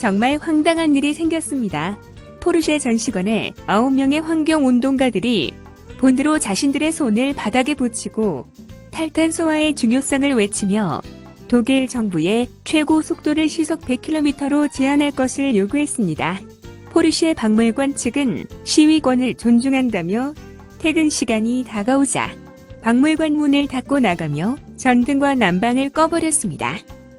정말 황당한 일이 생겼습니다. 포르쉐 전시관에 9명의 환경 운동가들이 본드로 자신들의 손을 바닥에 붙이고 탈탄 소화의 중요성을 외치며 독일 정부에 최고 속도를 시속 100km로 제한할 것을 요구했습니다. 포르쉐 박물관 측은 시위권을 존중한다며 퇴근 시간이 다가오자 박물관 문을 닫고 나가며 전등과 난방을 꺼버렸습니다.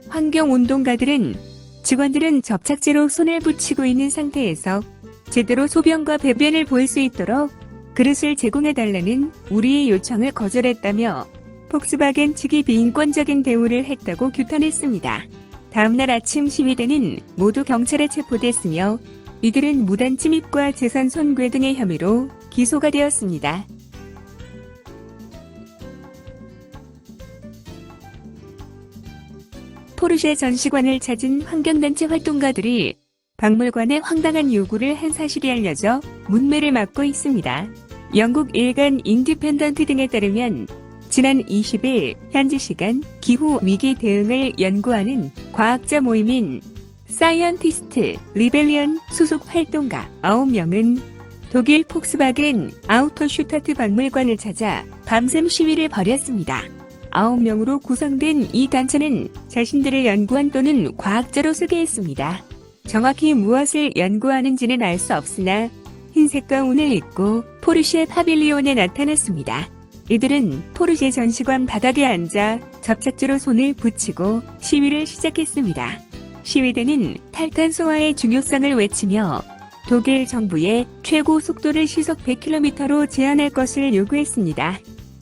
환경운동가들은 직원들은 접착제로 손을 붙이고 있는 상태에서 제대로 소변과 배변을 볼수 있도록 그릇을 제공해달라는 우리의 요청을 거절했다며 폭스바겐 측이 비인권적인 대우를 했다고 규탄했습니다. 다음날 아침 시위대는 모두 경찰에 체포됐으며 이들은 무단 침입과 재산 손괴 등의 혐의로 기소가 되었습니다. 포르쉐 전시관을 찾은 환경단체 활동가들이 박물관에 황당한 요구를 한 사실이 알려져 문매를 맞고 있습니다. 영국 일간 인디펜던트 등에 따르면 지난 20일 현지 시간 기후 위기 대응을 연구하는 과학자 모임인 사이언티스트 리벨리언 소속 활동가 9명은 독일 폭스바겐 아우터슈타트 박물관을 찾아 밤샘 시위를 벌였습니다. 9명으로 구성된 이 단체는 자신들의 연구원 또는 과학자로 소개했습니다. 정확히 무엇을 연구하는지는 알 수 없으나 흰색 가운을 입고 포르쉐 파빌리온에 나타났습니다. 이들은 포르쉐 전시관 바닥에 앉아 접착제로 손을 붙이고 시위를 시작했습니다. 시위대는 탈탄 소화의 중요성을 외치며 독일 정부에 최고 속도를 시속 100km로 제한할 것을 요구했습니다.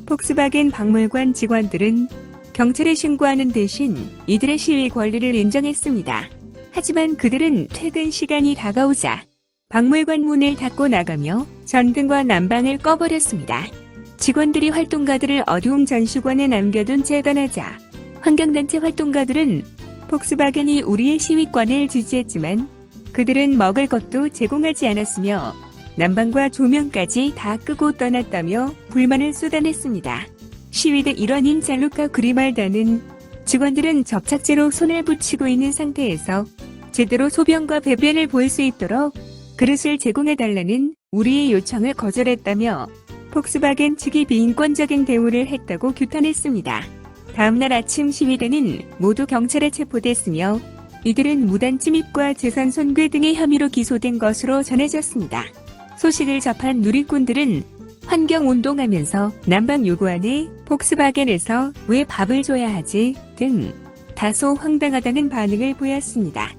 폭스바겐 박물관 직원들은 경찰에 신고하는 대신 이들의 시위 권리를 인정했습니다. 하지만 그들은 퇴근 시간이 다가오자 박물관 문을 닫고 나가며 전등과 난방을 꺼버렸습니다. 직원들이 활동가들을 어두운 전시관에 남겨둔 재단하자 환경단체 활동가들은 폭스바겐이 우리의 시위권을 지지했지만 그들은 먹을 것도 제공하지 않았으며 난방과 조명까지 다 끄고 떠났다며 불만을 쏟아냈습니다. 시위대 일원인 잘루카 그리말다는 직원들은 접착제로 손을 붙이고 있는 상태에서 제대로 소변과 배변을 볼 수 있도록 그릇을 제공해달라는 우리의 요청을 거절했다며 폭스바겐 측이 비인권적인 대우를 했다고 규탄했습니다. 다음날 아침 시위대는 모두 경찰에 체포됐으며 이들은 무단 침입과 재산 손괴 등의 혐의로 기소된 것으로 전해졌습니다. 소식을 접한 누리꾼들은 환경운동하면서 난방 요구안에 폭스바겐에서 왜 밥을 줘야 하지 등 다소 황당하다는 반응을 보였습니다.